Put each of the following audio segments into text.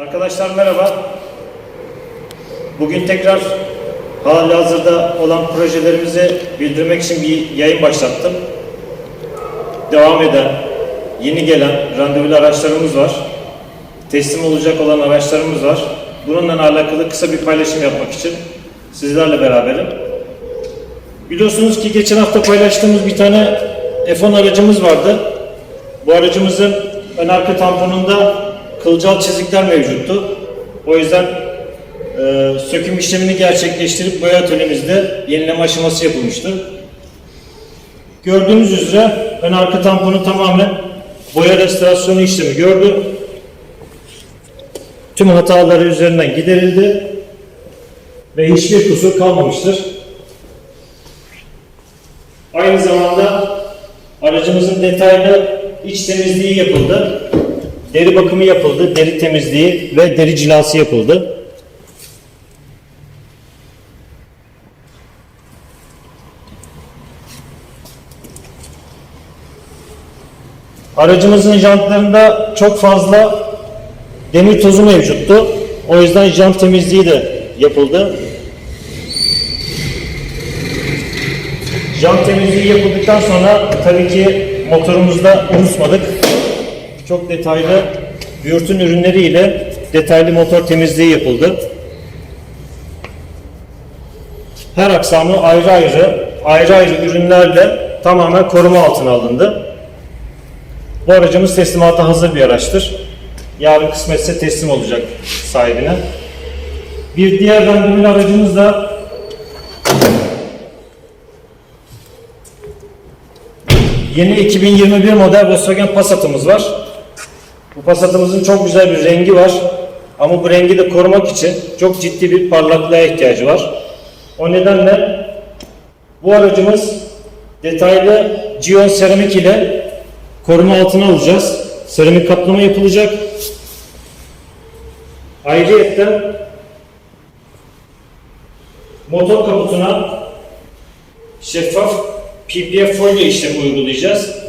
Arkadaşlar merhaba. Bugün tekrar hali hazırda olan projelerimizi bildirmek için bir yayın başlattım. Devam eden, yeni gelen randevulu araçlarımız var. Teslim olacak olan araçlarımız var. Bununla alakalı kısa bir paylaşım yapmak için sizlerle beraberim. Biliyorsunuz ki geçen hafta paylaştığımız bir tane F10 aracımız vardı. Bu aracımızın ön arka tamponunda kılcal çizikler mevcuttu. O yüzden e, söküm işlemini gerçekleştirip boya atölyemizde yenileme aşaması yapılmıştı. Gördüğünüz üzere ön arka tamponu tamamen boya restorasyonu işlemi gördü. Tüm hataları üzerinden giderildi ve hiçbir kusur kalmamıştır. Aynı zamanda aracımızın detaylı iç temizliği yapıldı. Deri bakımı yapıldı, deri temizliği ve deri cilası yapıldı. Aracımızın jantlarında çok fazla demir tozu mevcuttu. O yüzden jant temizliği de yapıldı. Jant temizliği yapıldıktan sonra tabii ki motorumuzda unutmadık. Çok detaylı Bürt'ün ürünleriyle detaylı motor temizliği yapıldı. Her aksamı ayrı ayrı, ayrı ayrı ürünlerle tamamen koruma altına alındı. Bu aracımız teslimata hazır bir araçtır. Yarın kısmetse teslim olacak sahibine. Bir diğer randevulu aracımız da Yeni 2021 model Volkswagen Passat'ımız var. Bu Passat'ımızın çok güzel bir rengi var. Ama bu rengi de korumak için çok ciddi bir parlaklığa ihtiyacı var. O nedenle bu aracımız detaylı Gion seramik ile koruma altına alacağız. Seramik kaplama yapılacak. Ayrıyetten motor kaputuna şeffaf PPF folyo işlemi uygulayacağız.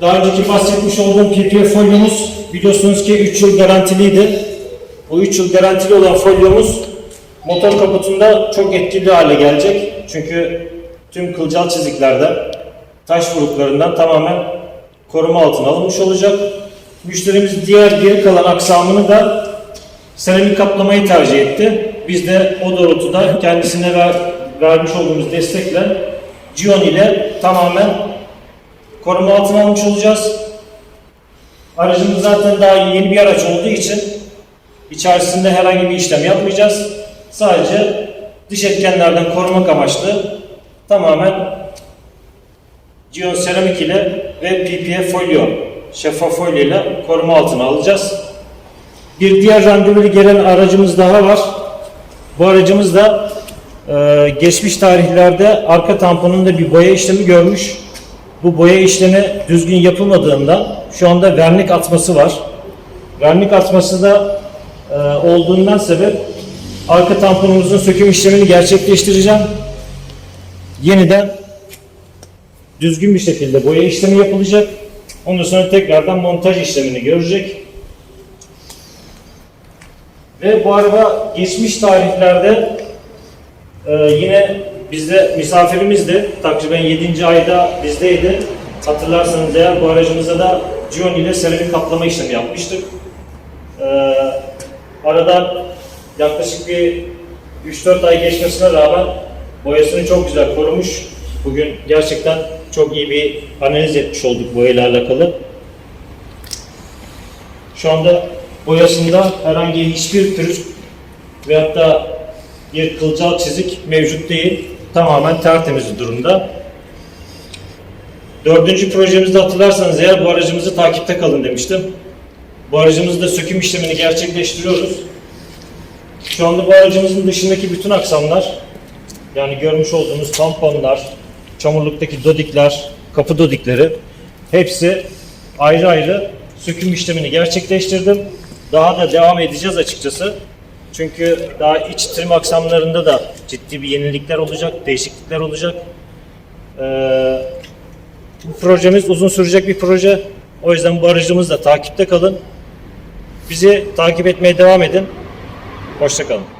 Daha önceki bahsetmiş olduğum PPF folyomuz biliyorsunuz ki 3 yıl garantiliydi. Bu 3 yıl garantili olan folyomuz motor kaputunda çok etkili hale gelecek. Çünkü tüm kılcal çiziklerden, taş vuruklarından tamamen koruma altına alınmış olacak. Müşterimiz diğer geri kalan aksamını da seramik kaplamayı tercih etti. Biz de o doğrultuda kendisine ver, vermiş olduğumuz destekle Gion ile tamamen koruma altına almış olacağız. Aracımız zaten daha yeni bir araç olduğu için içerisinde herhangi bir işlem yapmayacağız. Sadece dış etkenlerden korumak amaçlı tamamen Gion seramik ile ve PPF folyo, şeffaf folyo ile koruma altına alacağız. Bir diğer randevulu gelen aracımız daha var. Bu aracımız da e, geçmiş tarihlerde arka tamponunda bir boya işlemi görmüş. Bu boya işlemi düzgün yapılmadığından şu anda vernik atması var. Vernik atması da e, olduğundan sebep arka tamponumuzun söküm işlemini gerçekleştireceğim. Yeniden düzgün bir şekilde boya işlemi yapılacak. Ondan sonra tekrardan montaj işlemini görecek. Ve bu araba geçmiş tarihlerde e, yine bizde misafirimizdi. Takriben 7. ayda bizdeydi. Hatırlarsanız eğer bu aracımıza da Gion ile seramik kaplama işlemi yapmıştık. E, aradan yaklaşık bir 3-4 ay geçmesine rağmen boyasını çok güzel korumuş. Bugün gerçekten çok iyi bir analiz etmiş olduk boyayla alakalı. Şu anda boyasında herhangi hiçbir pürüz veyahut da bir kılcal çizik mevcut değil. Tamamen tertemiz durumda. Dördüncü projemizde hatırlarsanız eğer bu aracımızı takipte kalın demiştim. Bu aracımızda söküm işlemini gerçekleştiriyoruz. Şu anda bu aracımızın dışındaki bütün aksamlar yani görmüş olduğunuz tamponlar, çamurluktaki dodikler, kapı dodikleri hepsi ayrı ayrı söküm işlemini gerçekleştirdim. Daha da devam edeceğiz açıkçası. Çünkü daha iç trim aksamlarında da ciddi bir yenilikler olacak, değişiklikler olacak. Ee, bu projemiz uzun sürecek bir proje. O yüzden bu aracımızla takipte kalın. Bizi takip etmeye devam edin. Hoşçakalın.